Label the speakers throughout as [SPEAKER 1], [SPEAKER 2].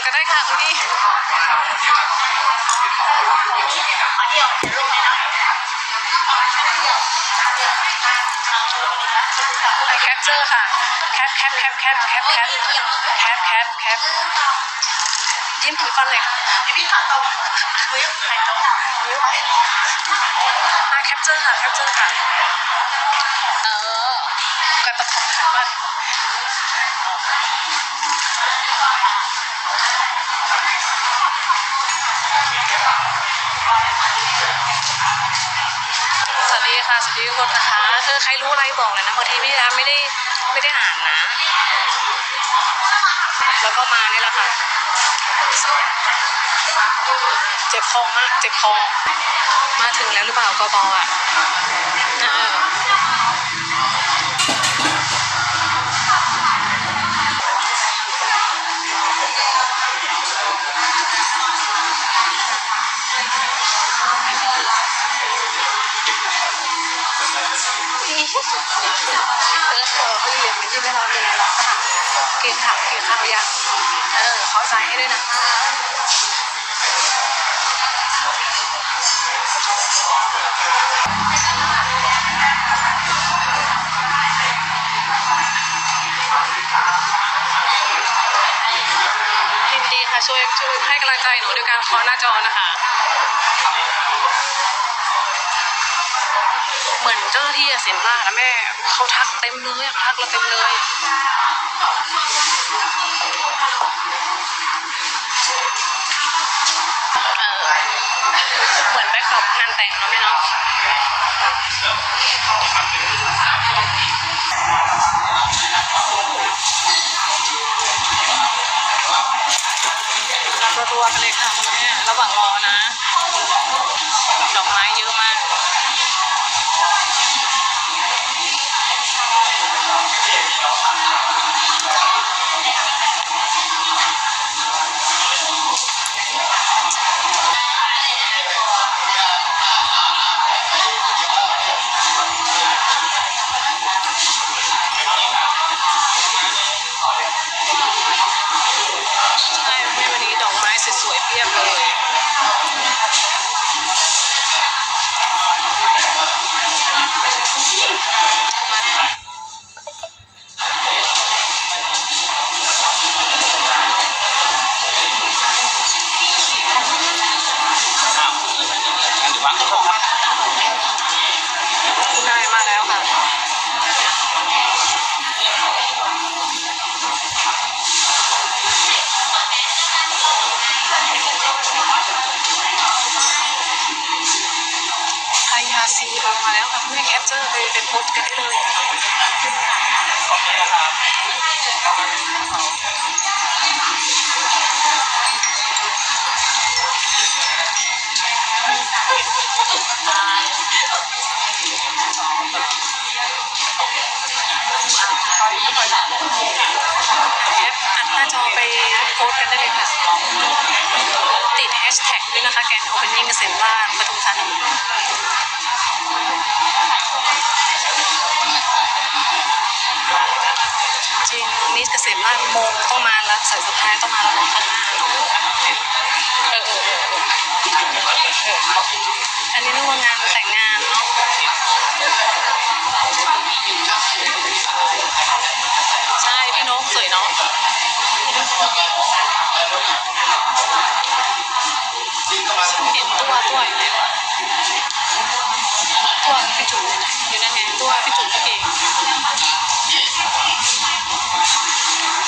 [SPEAKER 1] อก็ได้ค่ะคุณพี่
[SPEAKER 2] ขอ
[SPEAKER 1] แคปเจอร์ค่ะ แคปแคปแคปแคปแคปแคปแคปแคปแคปยิ้มถึงฟันเลยค่ะ
[SPEAKER 2] พี่พี่ขาตรงมือใครตรงนิ้วไว้
[SPEAKER 1] อะแคปเจอร์ค่ะ แคปเจอร์ค่ะ เออกดประทับค่ะมัน สวัสดีค่ะ สวัสดีทุกคนนะคะเธอใครรู้อะไรบอกเลยนะบางทีพี่นะไม่ได้ไม่ได้อ่านนะ แล้วก็มานี่แหละค่ะ เจ็บคอมาก เจ็บคอ มาถึงแล้วหรือเปล่ากบอะ เออเออเขาเรียนไม่ที่ไม่เราเรียนหรอกค่ะกินข้าวกินข้าวยังเออเข้าใจให้ด้วยนะคะยินดีค่ะช่วยช่วยให้กำลังใจหนูด้วยการเคาะหน้าจอนะคะ มือนเจ้าหน้าที่อะเสียงล่านะแม่เขาทักเต็มเลยอะทักเราเต็มเลยเออเหมือนแบ็คดรอปงานแต่งเนาะแม่เนาะรัวๆกันเลยค่ะคุณแม่ระหว่างรอนะ ดอกไม้เยอะมาก มาแล้วค่ะคุณแคปเจอร์ไปเป็นโพสกันได้เลย
[SPEAKER 3] ขอบคุณนะครับ
[SPEAKER 1] แคปอัดหน้าจอไปโพสกันได้เลยค่ะ ติดแฮชแท็ก นะคะแกนโอเพนนิ่งเกษมราชปทุมธานีจริงนิดเกษมราชโมงต้องมาแล้วใส่สะพายต้องมาแล้วน้องคันหน้าอันนี้นึกว่างานแต่งงานเนาะใช่พี่นกสวยเนาะ เห็นตัวตัวอยู่ไหนวะตัวพี่จุ๋มอยู่ไหนอยู่นั่นไงตัวพี่จุ๋มพี่เก่ง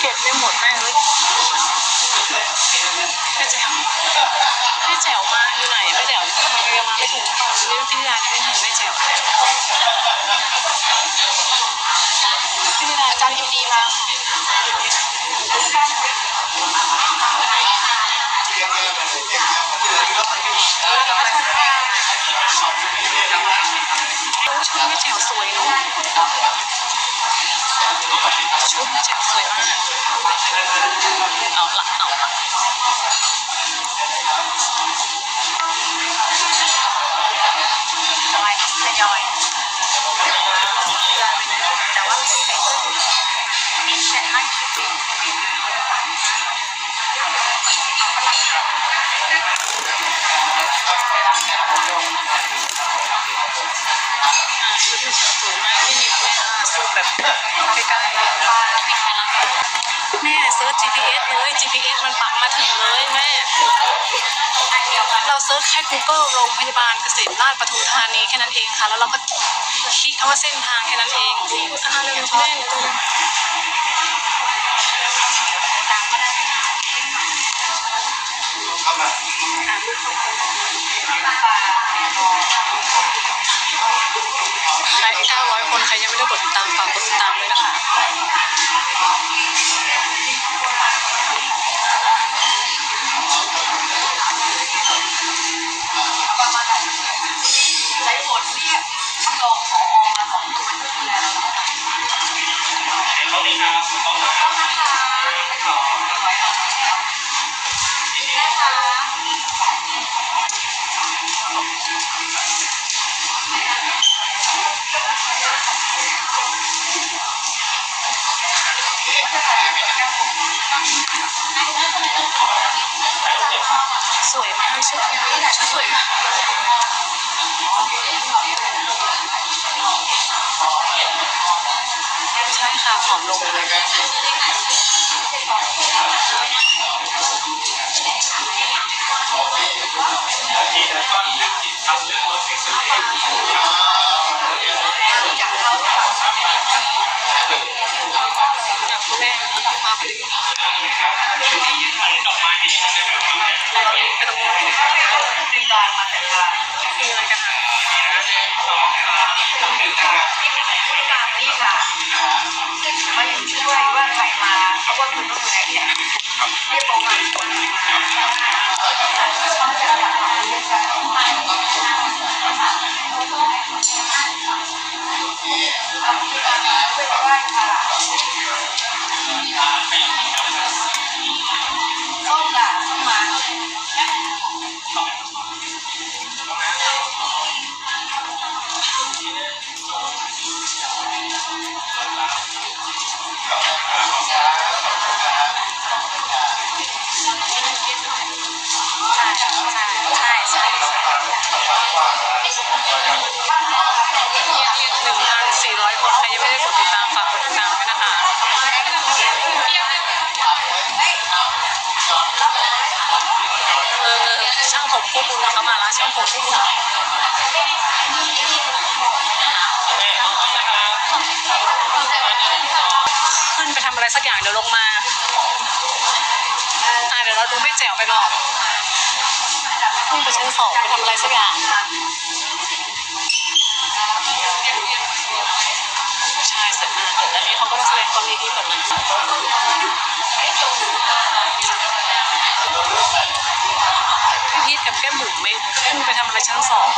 [SPEAKER 1] เก็บไม่หมดแม่เลยแม่แจ๋วแม่แจ๋วมาอยู่ไหนไม่แจ๋วยังมาไม่ถึงตอนนี้พี่ยา
[SPEAKER 2] นไม่
[SPEAKER 1] ชุดแม่แจ๋วสวยมากเอาละเอาละ
[SPEAKER 2] ทำไมทยอยแต่ว่าไม่เป็นแต่ให้คิด
[SPEAKER 1] อ่าชุดที่สวยมากที่มีแม่อ่าซูมแบบใกล้ๆ แม่เซิร์ช GPS เลย GPS มันปักมาถึงเลยแม่ เราเซิร์ชแค่ Google โรงพยาบาลเกษมราชปทุมธานีแค่นั้นเองค่ะ แล้วเราก็คลิกคำว่าเส้นทางแค่นั้นเองอ่าเร็วๆแม่เร็วๆใคร900 คน ใครยังไม่ได้กดติดตามฝากกดติดตามด้วยนะคะ
[SPEAKER 2] สวย
[SPEAKER 1] มากชุดสวยมาก อมลงเลย
[SPEAKER 3] ทีแล้วก็เรื่องที่ทำเรื่องรถเอ็กซ์เรย์
[SPEAKER 2] จา
[SPEAKER 1] แม่มาพอดี
[SPEAKER 3] ดอกไม้ที่นี่นะครับ
[SPEAKER 1] แต่ไปตรงนู้น
[SPEAKER 2] ดึงดานมาแต่ทาง
[SPEAKER 1] คืออะไรกันอะ
[SPEAKER 3] สองครับหนึ่งนะครับ
[SPEAKER 2] ตามนี้ค่ะมาอยู่ช่วยว่าใครมาเพราะว่าคุณต้องดูแลแขกเรียกประมาณคนต้องจัดการเรื่องการเอา
[SPEAKER 1] ขึ้นไปทำอะไรสักอย่างเดี๋ยวลงมาอ่าเดี๋ยวเราดูไม่แจ๋วไปก่อนขึ้นไปชั้นสองไปทำอะไรสักอย่างใช่สวยมากเดี๋ยวตอนนี้เขาก็มาแสดงความยินดีกับมัน พี่พีทกับแก้มบุ๋มไม่ขึ้นไปทำอะไรชั้นสอง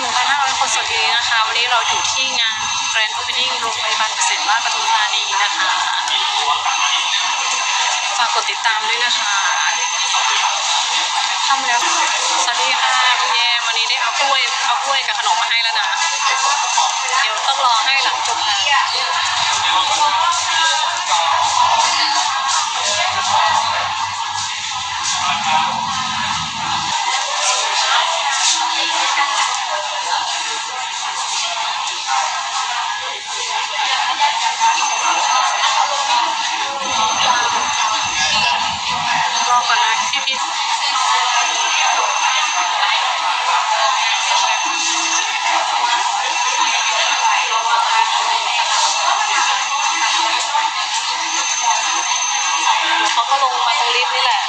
[SPEAKER 1] หนึ่งพันห้าร้อยคนสวัสดีนะคะ วันนี้เราอยู่ที่งาน Grand Opening โรงพยาบาลเกษมราชปทุมธานีนะคะ ฝากกดติดตามด้วยนะคะทำแล้ว สวัสดีค่ะ เอากล้วยเอากล้วยกับขนมมาให้แล้วนะ เดี๋ยวต้องรอให้หลังจบ ลงมาตรงลิฟต์นี่แหละ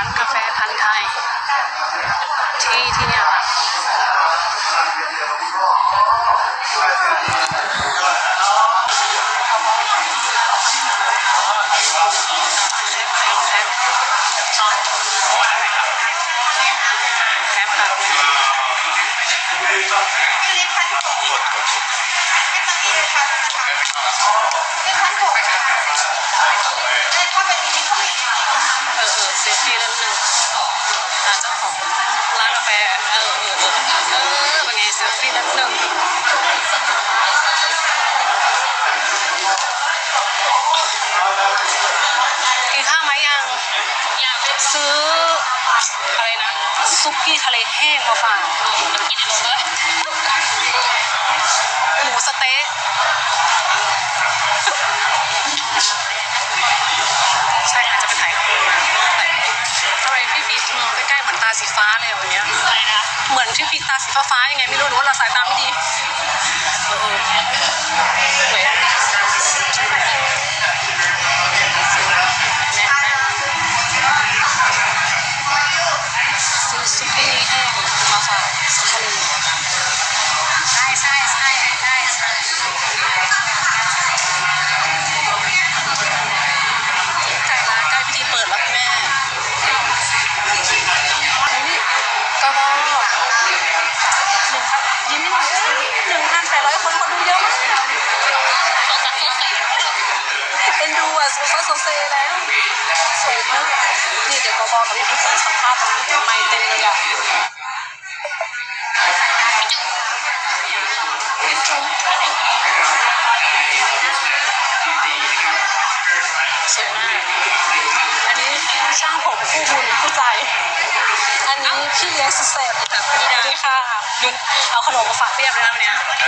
[SPEAKER 1] านกาแฟพันธุ์ไทย ที่ที่เนี่ยค่ะ
[SPEAKER 2] มา
[SPEAKER 1] ฝากกินในรงเลยหมูสเต๊ะใช่อาจจะไปถ่ายรูปมาแต่ทำไมพี่พีทมองใกล้ๆเหมือนตาสีฟ้าเลยวันเนี้ยอะไรนะ เหมือนพี่พีทตาสีฟ้าๆยังไงไม่รู้หรือว่าเราสายตาไม่ดีเออเออ นี่เดี๋ยวกบกับพี่พีชสัมภาษณ์ตรงนี้ไม่เต็มเลยอะสวยมากอันนี้ช่างผมคู่บุญคู่ใจ อันนี้พี่เลี้ยงสุดแสบแบบพี่ดาด้วยค่ะเอาขนมมาฝากเรียบเลยนะวันเนี้ย